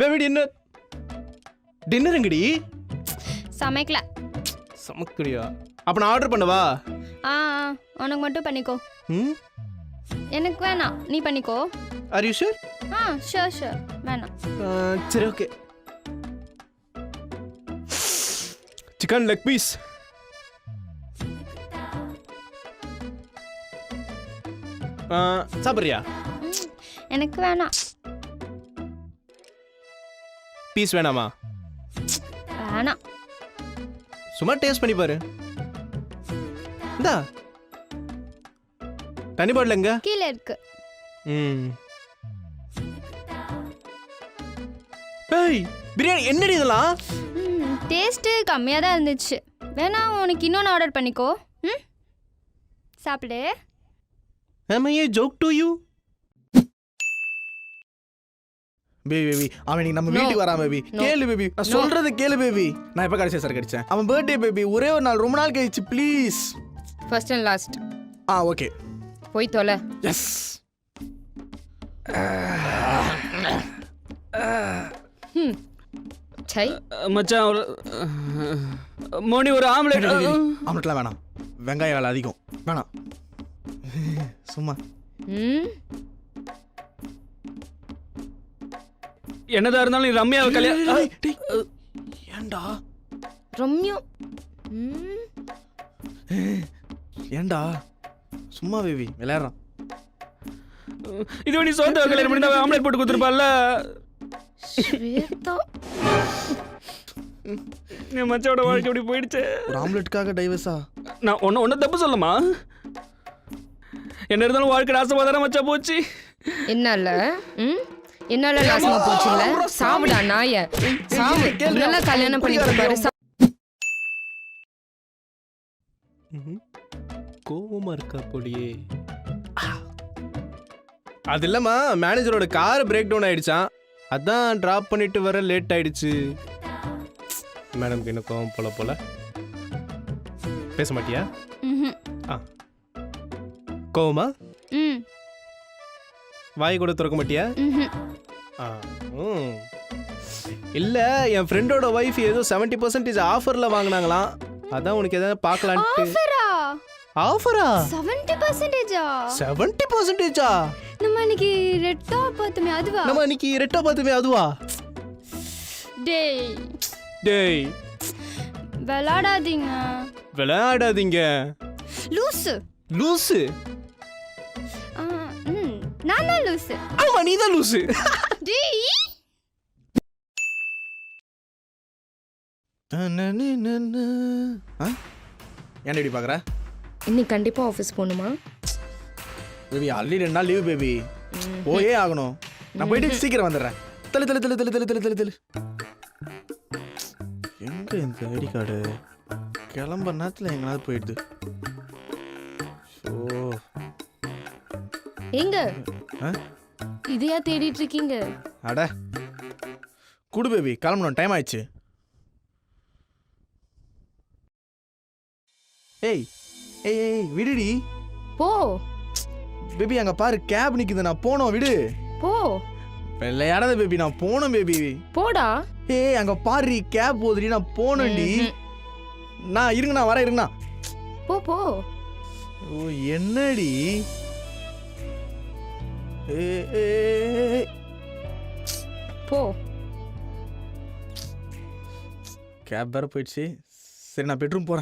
Baby dinner dinner எங்கடி? சமைக்கல. சமக்குடியா அப்ப நான் ஆர்டர் பண்ணவா? ஆ ஆ, உனக்கு மட்டும் பண்ணிக்கோ. ம்? எனக்கு வேணாம். நீ பண்ணிக்கோ. Are you sure ah sure sure வேணாம். சரி ஓகே சிக்கன் லெக் பீஸ் சாப்பிட்றியா? எனக்கு வேணாம். பீஸ் வேணாமா? வேணாம் சும்மா டேஸ்ட் பண்ணி பாரு. இந்தா. தனி பாட்டில் எங்க? கீழே இருக்கு. ம். ஏய் பிரியாணி என்னடி இதெல்லாம்? டேஸ்ட்டு கம்மியாக தான் இருந்துச்சு. வேணா உனக்கு இன்னொன்று ஆர்டர் பண்ணிக்கோ. ம்? சாப்பிடு. Am i a joke to baby baby அவன் இன்னைக்கு நம்ம. வீட்டுக்கு வரான் பேபி. கேளு பேபி நான். சொல்றது கேளு பேபி நான் எப்ப கடைசியா சார் கடிச்சேன் அவன் பர்த்டே பேபி ஒரே ஒரு நாள் ரொம்ப நாள் கழிச்சு please first and last ah okay போய் தொலை. எஸ் சை. மச்சான் ஒரு மோனி ஒரு ஆம்லெட். அவனுக்குலாம் வேணாம். வெங்காயம் வேலை அதிகம். வேணாம். சும்மா. ம் என்னதா இருந்தாலும் நீ ரம்யாவை கல்யாணம். ஏன்டா? ரம்யா. ம் ஏன்டா? சும்மா பேபி விளையாடுறான். இது நீ சோத்த கல்யாணம் பண்ணி ஆம்லெட் போட்டு கொடுத்துருப்பால என் மச்சாவோட வாழ்க்கை இப்படி போயிடுச்சு. ஒரு ஆம்லெட்டுக்காக டைவர்ஸா நான் ஒன்னும் ஒன்றும் தப்பு சொல்லமா என்ன இருந்தாலும் வாழ்க்கை நாசமாக தானே மச்சா போச்சு. என்னால? ம்? என்னால நாசமா போச்சுல சாவுடா நாய. சாவு நல்லா கல்யாணம் பண்ணிட்டு. கோவமா இருக்கா போலியே? அது இல்லம்மா மேனேஜரோட கார் பிரேக் டவுன் ஆயிடுச்சான் அதான் டிராப் பண்ணிட்டு வர லேட் ஆயிடுச்சு. மேடம்க்கு என்ன கோவம் போல போல. பேச மாட்டியா? ம் கோவமா? ம். வாய் கூட திறக்க மாட்டியா? ம் ஆ, ம். இல்ல என் ஃப்ரெண்டோட ஒய்ஃப் ஏதோ செவன்டி பர்சன்டேஜ் ஆஃபர்ல வாங்கினாங்களாம் அதான் உனக்கு எதாவது பார்க்கலான்ட்டு. ஆஃபரா செவன்டி பர்சன்டேஜா செவன்டி பர்சன்டேஜா நம்ம இன்னைக்கு ரெட் டாப் பார்த்தோமே அதுவா? நம்ம அன்னைக்கு ரெட்டா பார்த்துமே அதுவா? டேய். டேய். விளாடாதீங்க விளையாடாதீங்க. லூசு. லூசு? தான் லூசு ஆமா நீ தான் லூசு டேய் ஏன் இப்படி பார்க்குற? இன்னைக்கு கண்டிப்பா ஆஃபீஸ் போகணுமா? பேபி ஆல்ரெடி ரெண்டு நாள் லீவு பேபி போயே ஆகணும். நான் போயிட்டு சீக்கிரம் வந்துடுறேன். தள்ளு தள்ளு தள்ளு தள்ளு தள்ளு தள்ளு தள்ளு எங்க இந்த ஐடி கார்டு? கிளம்புற நேரத்தில் எங்கேயாவது போயிடுது. ஸோ எங்க? இதையா தேடிட்டு இருக்கீங்க? அட. குடு பேபி கிளம்பணும். டைம் ஆயிடுச்சு. ஏய் ஏய் ஏய் விடுடி. போ. பேபி அங்க பாரு கேப் நிக்குது. நான் போனோம் விடு. போ. விளையாடாத பேபி நான் போனோம் பேபி. போடா. ஏய் அங்க பாரு கேப் போகுதுடி. நான் போனேன்டி. நான் இருங்க நான் வரேன் இருங்கண்ணா. போ போ. ஓ என்னடி. போ. கேப் வேற போயிடுச்சு. சரி நான் பெட்ரூம் போறேன்.